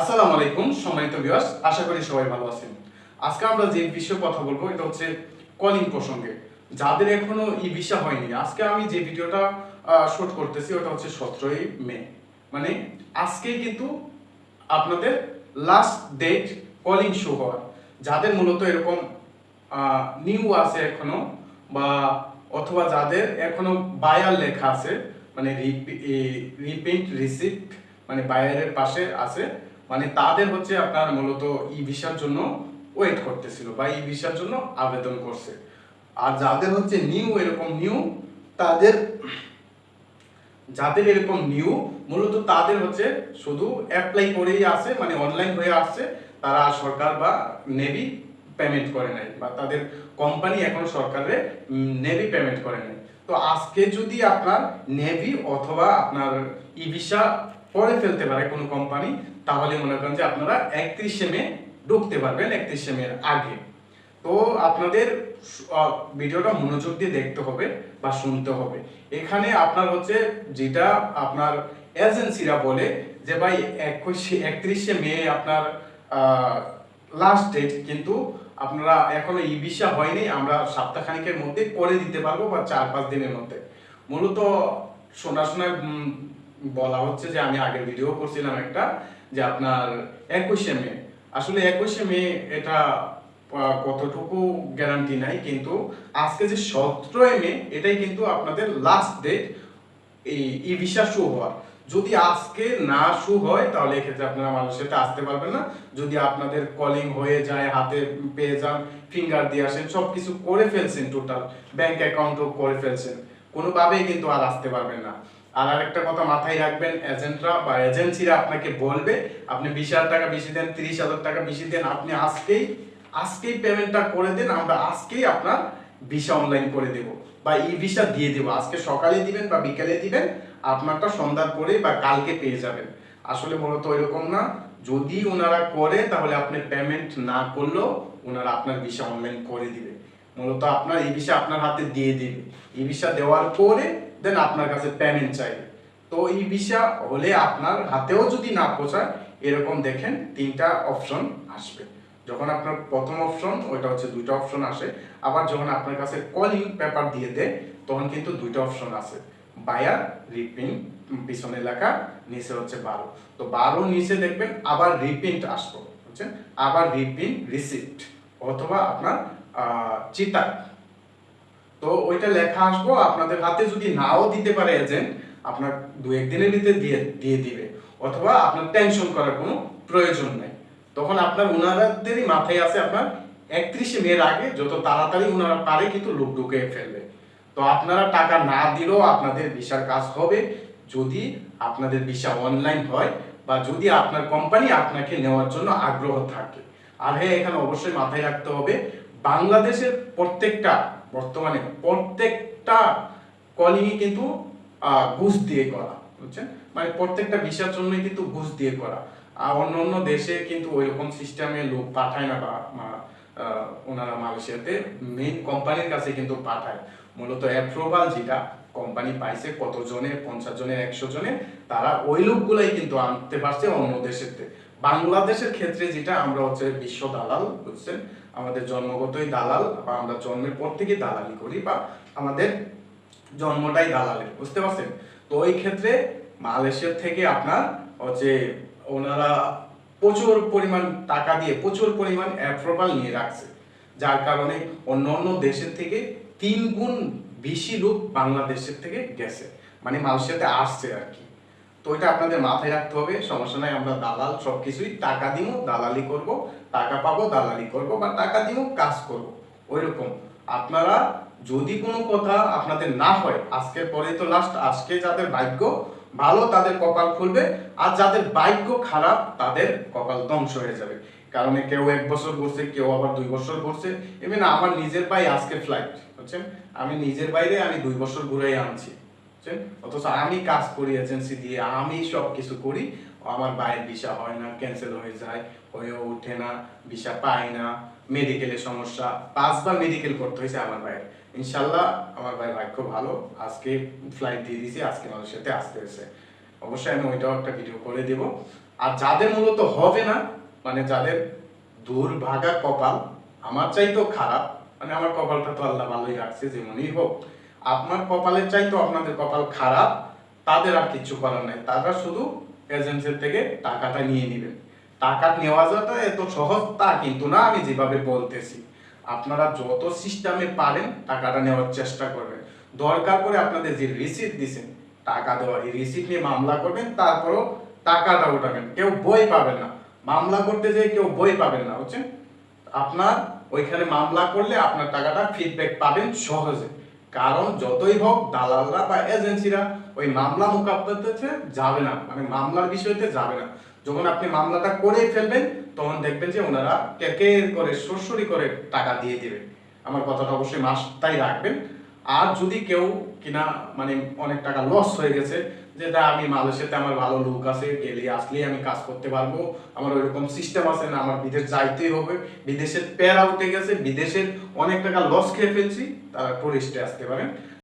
আসসালামু আলাইকুম, সম্মানিত ভিউয়ার্স আশা করি সবাই ভালো আছেন। আজকে আমরা যে বিষয়ে কথা বলব, এটা হচ্ছে কলিং প্রসঙ্গে। যাদের এখনও ই ভিসা হয়নি, আজকে আমি যে ভিডিওটা শুট করতেছি, ওটা হচ্ছে সতেরোই মে। মানে আজকেই কিন্তু আপনাদের লাস্ট ডেট কলিং শো হওয়ার। যাদের মূলত এরকম নিউ আছে এখনও, বা অথবা যাদের এখনও বায়ার লেখা আছে মানে রিপিট রিসিপ্ট মানে বায়ারের পাশে আছে মানে তাদের হচ্ছে আপনার মূলত ই ভিসার জন্য ওয়েট করতেছিল বা ই ভিসার জন্য আবেদন করছে। আর যাদের হচ্ছে নিউ এরকম নিউ তাদের যাদের এরকম নিউ মূলত তাদের হচ্ছে শুধু অ্যাপ্লাই করেই আসে মানে অনলাইন হয়ে আসছে, তারা সরকার বা নেভি পেমেন্ট করে নাই বা তাদের কোম্পানি এখন সরকারে নেভি পেমেন্ট করে নাই। তো আজকে যদি আপনার নেভি অথবা আপনার ই ভিসা পরে ফেলতে পারে কোনো কোম্পানি তাহলে মনে করেন যে আপনারা একত্রিশে মে ঢুকতে পারবেন একত্রিশে মের আগে। তো আপনাদের ভিডিওটা মনোযোগ দিয়ে দেখতে হবে বা শুনতে হবে। এখানে আপনার হচ্ছে যেটা আপনার এজেন্সিরা বলে যে ভাই একুশে একত্রিশে মে আপনার লাস্ট ডেট কিন্তু আপনারা এখনও ই ভিসা হয়নি আমরা সপ্তাহখানিকের মধ্যে করে দিতে পারব বা চার পাঁচ দিনের মধ্যে। মূলত শোনা শোনা উম, বলা হচ্ছে যে আমি আগের ভিডিও করছিলাম একটা, যে আপনার একুশে মে। আসলে একুশে মে এটা কতটুকু গ্যারান্টি নাই, কিন্তু আজকে যে সতেরোই মে, এটাই কিন্তু আপনাদের লাস্ট ডেট এই ই ভিসা শু হওয়ার। যদি আজকে না শু হয়, তাহলে এক্ষেত্রে আপনারা মানুষের সাথে আসতে পারবেন না। যদি আপনাদের কলিং হয়ে যায়, হাতে পেয়ে যান ফিঙ্গার দিয়ে আসেন সব কিছু করে ফেলছেন টোটাল ব্যাংক অ্যাকাউন্টও করে ফেলছেন। কোনোভাবেই কিন্তু আর আসতে পারবেন না। আর আরেকটা কথা মাথায় রাখবেন, এজেন্টরা বা এজেন্সিরা আপনাকে বলবে, আপনি বিশ হাজার টাকা বেশি দেন, তিরিশ হাজার টাকা বেশি দেন, আপনি আজকেই আজকেই পেমেন্টটা করে দেন, আমরা আজকেই আপনার ভিসা অনলাইন করে দেব বা ই ভিসা দিয়ে দেবো। আজকে সকালে দিবেন বা বিকালে দিবেন, আপনারটা সন্ধ্যার পরে বা কালকে পেয়ে যাবেন। আসলে মূলত এরকম না, যদি ওনারা করে, তাহলে আপনি পেমেন্ট না করলেও ওনারা আপনার ভিসা অনলাইন করে দিবে। মূলত আপনার ই ভিসা আপনার হাতে দিয়ে দিবে। ই ভিসা দেওয়ার পরে দেন আপনার কাছে পেমেন্ট চাইবে তো ই ভিসা হলে আপনার হাতেও যদি না পৌঁছায়, এরকম দেখেন তিনটা অপশন আসবে। যখন আপনার প্রথম অপশন ওইটা হচ্ছে দুইটা অপশন আসে। আবার যখন আপনার কাছে কলিং পেপার দিয়ে দেয়, তখন কিন্তু দুইটা অপশন আছে বায়ার রিপ্রিন্ট পিছনে লেখা, নিচে হচ্ছে বারো। তো বারো নিচে দেখবেন আবার রিপ্রিন্ট আসব, বুঝছেন? আবার রিপ্রিন্ট রিসিপ্ট অথবা আপনার চিতা তো ওইটা লেখা আসব, আপনাদের হাতে যদি নাও দিতে পারে এজেন্ট আপনার দু একদিনের ভিতরে দিয়ে দিয়ে দিবে। অথবা আপনার টেনশন করার কোনো প্রয়োজন নাই। তখন আপনার উনারাদেরই মাথায় আছে আপনার একত্রিশে মের আগে যত তাড়াতাড়ি উনারা পারে কিন্তু লোক ঢুকে ফেলবে। তো আপনারা টাকা না দিলেও আপনাদের ভিসার কাজ হবে। যদি আপনাদের ভিসা অনলাইন হয় বা যদি আপনার কোম্পানি আপনাকে নেওয়ার জন্য আগ্রহ থাকে। আর হ্যাঁ এখানে অবশ্যই মাথায় রাখতে হবে, বাংলাদেশের প্রত্যেকটা বর্তমানে প্রত্যেকটা কলিংই কিন্তু ঘুষ দিয়ে করা, বুঝছেন? মানে প্রত্যেকটা ভিসার জন্যই কিন্তু ঘুষ দিয়ে করা। আর অন্য অন্য দেশে কিন্তু ওইরকম সিস্টেমে লোক পাঠায় না বা ওনারা মালয়েশিয়াতে মেইন কোম্পানির কাছে কিন্তু পাঠায়। মূলত অ্যাপ্রুভাল যেটা কোম্পানি পাইছে কত জনে পঞ্চাশ জনের একশো জনে, তারা ওই লোকগুলাই কিন্তু আনতে পারছে অন্য দেশেতে বাংলাদেশের ক্ষেত্রে যেটা, আমরা হচ্ছে বিশ্ব দালাল, বুঝছেন? আমাদের জন্মগতই দালাল বা আমরা জন্মের পর থেকে দালালি করি বা আমাদের জন্মটাই দালালের, বুঝতে পারছেন? তো ওই ক্ষেত্রে মালয়েশিয়ার থেকে আপনার হচ্ছে ওনারা প্রচুর পরিমাণ টাকা দিয়ে, প্রচুর পরিমাণ অ্যাপ্রুভাল নিয়ে রাখছে। যার কারণে অন্য অন্য দেশের থেকে তিন গুণ বেশি লোক বাংলাদেশের থেকে গেছে। মানে মালয়েশিয়াতে আসছে আর কি। তো এটা আপনাদের মাথায় রাখতে হবে, সমস্যা নাই, আমরা দালাল সব কিছুই টাকা দিব দালালি করব, টাকা পাবো, দালালি করব বা টাকা দিব কাজ করব, ওইরকম। আপনারা যদি কোনো কথা আপনাদের না হয়, আজকের পরে তো লাস্ট আজকে যাদের ভাগ্য ভালো, তাদের কপাল খুলবে, আর যাদের ভাগ্য খারাপ, তাদের কপাল ধ্বংস হয়ে যাবে। কারণ কেউ এক বছর করছে কেউ আবার দুই বছর করছে ইভেন আমার নিজের ভাই আজকে ফ্লাইট বুঝছেন? আমি নিজের বাইরে, আমি দুই বছর ঘুরে আনছি। বুঝছেন অথচ আমি কাজ করি এজেন্সি দিয়ে, আমি সব কিছু করি। আমার বাইরের ভিসা হয় না ক্যান্সেল হয়ে যায় ওঠে না ভিসা না মেডিকেলের সমস্যা। পাঁচবার মেডিকেল করতে হয়েছে আমার ইনশাল্লাহ আমার ভাগ্য ভালো। আজকে ফ্লাইট দিয়ে দিয়েছি, আজকে মালয়েশিয়াতে আসতে হয়েছে। অবশ্যই আমি ওইটাও একটা ভিডিও করে দেব। আর যাদের মূলত হবে না মানে যাদের দুর্ভাগা কপাল, আমার চাইতেও খারাপ মানে আমার কপালটা তো আল্লাহ ভালোই রাখছে, যেমনই হোক। আপনার কপালের চাইতেও আপনাদের কপাল খারাপ, তাদের আর কিছু করার নাই। তারা শুধু এজেন্সির থেকে টাকাটা নিয়ে নেবেন। টাকা নেওয়া যাওয়াটা এত সহজ তা কিন্তু না, আমি যেভাবে বলতেছি। আপনারা যত সিস্টেমে পারেন, টাকাটা নেওয়ার চেষ্টা করবেন। দরকার করে আপনাদের যে রিসিপ্ট দিছেন, টাকা দেওয়া এই রিসিপ্ট নিয়ে মামলা করবেন, তারপরও টাকাটা উঠাবেন। কেউ বই পাবেন না। মামলা করতে যেয়ে কেউ বই পাবেন না, বুঝছেন? আপনার ওইখানে মামলা করলে আপনার টাকাটা ফিডব্যাক পাবেন সহজে। কারণ যতই হোক দালালরা বা এজেন্সিরা ওই মামলা মোকাবিলাতে যাবে না মানে মামলার বিষয়তে যাবে না। যখন আপনি মামলাটা করে ফেলবেন, তখন দেখবেন যে ওনারা কেকে করে, সরসরি করে টাকা দিয়ে দেবে। আমার কথাটা অবশ্যই মাসটাই রাখবেন। আর যদি কেউ কিনা মানে অনেক টাকা লস হয়ে গেছে যে দা আমি মালয়েশিয়াতে আমার ভালো লোক আছে, গেলে আসলেই আমি কাজ করতে পারব। আমার ওইরকম সিস্টেম আছে না, আমার বিদেশ যাইতেই হবে। বিদেশের প্যারা উঠে গেছে, বিদেশের অনেক টাকা লস খেয়ে ফেলছি তারা টুরিস্টে আসতে পারেন।